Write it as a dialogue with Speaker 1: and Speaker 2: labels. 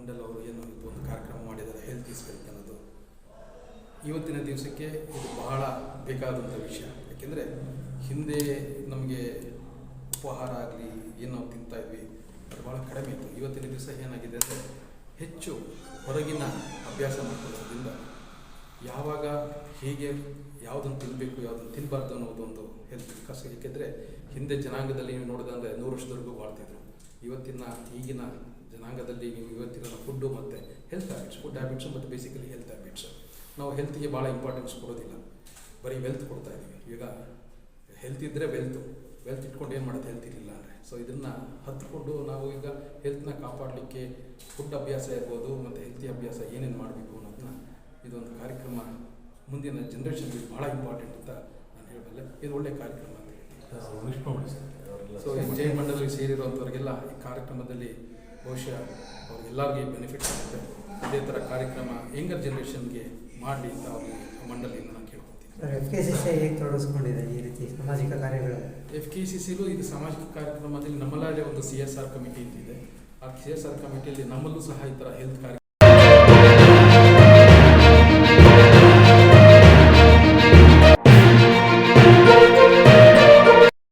Speaker 1: ಮಂಡಲ್ ಅವರು ಏನು ಇದು ಒಂದು ಕಾರ್ಯಕ್ರಮ ಮಾಡಿದ್ದಾರೆ ಹೆಲ್ತ್ ಈಸ್ ವೆಲ್ತ್ ಅನ್ನೋದು. ಇವತ್ತಿನ ದಿವಸಕ್ಕೆ ಇದು ಬಹಳ ಬೇಕಾದಂಥ ವಿಷಯ. ಯಾಕೆಂದರೆ ಹಿಂದೆ ನಮಗೆ ಉಪಹಾರ ಆಗಲಿ, ಏನು ನಾವು ತಿಂತಾಯಿದ್ವಿ ಅದು ಭಾಳ ಕಡಿಮೆ ಇತ್ತು. ಇವತ್ತಿನ ದಿವಸ ಏನಾಗಿದೆ ಅಂದರೆ ಹೆಚ್ಚು ಹೊರಗಿನ ಅಭ್ಯಾಸ ಮಾಡ್ಕೊಳ್ಳೋದ್ರಿಂದ ಯಾವಾಗ ಹೇಗೆ ಯಾವುದನ್ನು ತಿನ್ನಬೇಕು ಯಾವುದನ್ನು ತಿನ್ನಬಾರ್ದು ಅನ್ನೋದೊಂದು ಹೆಲ್ತ್ ಕಸ ಯಾಕೆಂದರೆ ಹಿಂದೆ ಜನಾಂಗದಲ್ಲಿ ನೀವು ನೋಡಿದಂದರೆ ನೂರು ವರ್ಷದವರೆಗೂ ಬಾಳ್ತಿದ್ರು ಇವತ್ತಿನ ಈಗಿನ ಜನಾಂಗದಲ್ಲಿ ನೀವು ಇವತ್ತಿನ ಫುಡ್ಡು ಮತ್ತು ಹೆಲ್ತ್ ಹ್ಯಾಬಿಟ್ಸ್ ಫುಡ್ ಹ್ಯಾಬಿಟ್ಸು ಮತ್ತು ಬೇಸಿಕಲಿ ಹೆಲ್ತ್ ಹ್ಯಾಬಿಟ್ಸ್ ನಾವು ಹೆಲ್ತಿಗೆ ಭಾಳ ಇಂಪಾರ್ಟೆನ್ಸ್ ಕೊಡೋದಿಲ್ಲ. ಬರೀ ವೆಲ್ತ್ ಕೊಡ್ತಾ ಇದ್ದೀವಿ ಈಗ ಹೆಲ್ತ್ ಇದ್ದರೆ ವೆಲ್ತು ವೆಲ್ತ್ ಇಟ್ಕೊಂಡು ಏನು ಮಾಡೋದು ಹೆಲ್ತ್ ಇರಲಿಲ್ಲ ಅಂದರೆ. ಸೊ ಇದನ್ನು ಹತ್ಕೊಂಡು ನಾವು ಈಗ ಹೆಲ್ತ್ನ ಕಾಪಾಡಲಿಕ್ಕೆ ಫುಡ್ ಅಭ್ಯಾಸ ಇರ್ಬೋದು ಮತ್ತು ಹೆಲ್ತಿ ಅಭ್ಯಾಸ ಏನೇನು ಮಾಡಬೇಕು ಅನ್ನೋದನ್ನ ಇದೊಂದು ಕಾರ್ಯಕ್ರಮ ಮುಂದಿನ ಜನ್ರೇಷನ್ಗೆ ಭಾಳ ಇಂಪಾರ್ಟೆಂಟ್ ಅಂತ ನಾನು ಹೇಳಬಲ್ಲೆ. ಇದು ಒಳ್ಳೆಯ ಕಾರ್ಯಕ್ರಮ ಅಂತ ಹೇಳ್ತೀನಿ.
Speaker 2: ಸೊ
Speaker 1: ಮಂಡಲಕ್ಕೆ ಸೇರಿರುವಂಥವ್ರಿಗೆಲ್ಲ ಈ ಕಾರ್ಯಕ್ರಮದಲ್ಲಿ ಬಹುಶಃ ಅವ್ರಿಗೆಲ್ಲರಿಗೂ ಬೆನಿಫಿಟ್ ಆಗುತ್ತೆ. ಇದೇ ಥರ ಕಾರ್ಯಕ್ರಮ ಯಂಗರ್ ಜನ್ರೇಷನ್ಗೆ ಮಾಡಲಿ ಅಂತ ಅವ್ರಿಗೆ ಮಂಡಳಿಯನ್ನು ನಾನು ಕೇಳ್ಕೊತೀನಿ. ಎಫ್
Speaker 3: ಕೆ ಸಿ ಸಿ ಹೇಗೆ ತೊಡಗಿಸ್ಕೊಂಡಿದೆ ಈ ರೀತಿ ಸಾಮಾಜಿಕ ಕಾರ್ಯಗಳು?
Speaker 1: ಎಫ್ ಕೆ ಸಿ ಸಿಲು ಇದು ಸಾಮಾಜಿಕ ಕಾರ್ಯಕ್ರಮದಲ್ಲಿ ನಮ್ಮಲ್ಲೇ ಒಂದು ಸಿ ಎಸ್ ಆರ್ ಕಮಿಟಿ ಅಂತಿದೆ. ಆ ಸಿ ಎಸ್ ಆರ್ ಕಮಿಟಿಯಲ್ಲಿ ನಮ್ಮಲ್ಲೂ ಸಹ ಈ ಥರ ಹೆಲ್ತ್ ಕಾರ್ಯಕ್ರಮ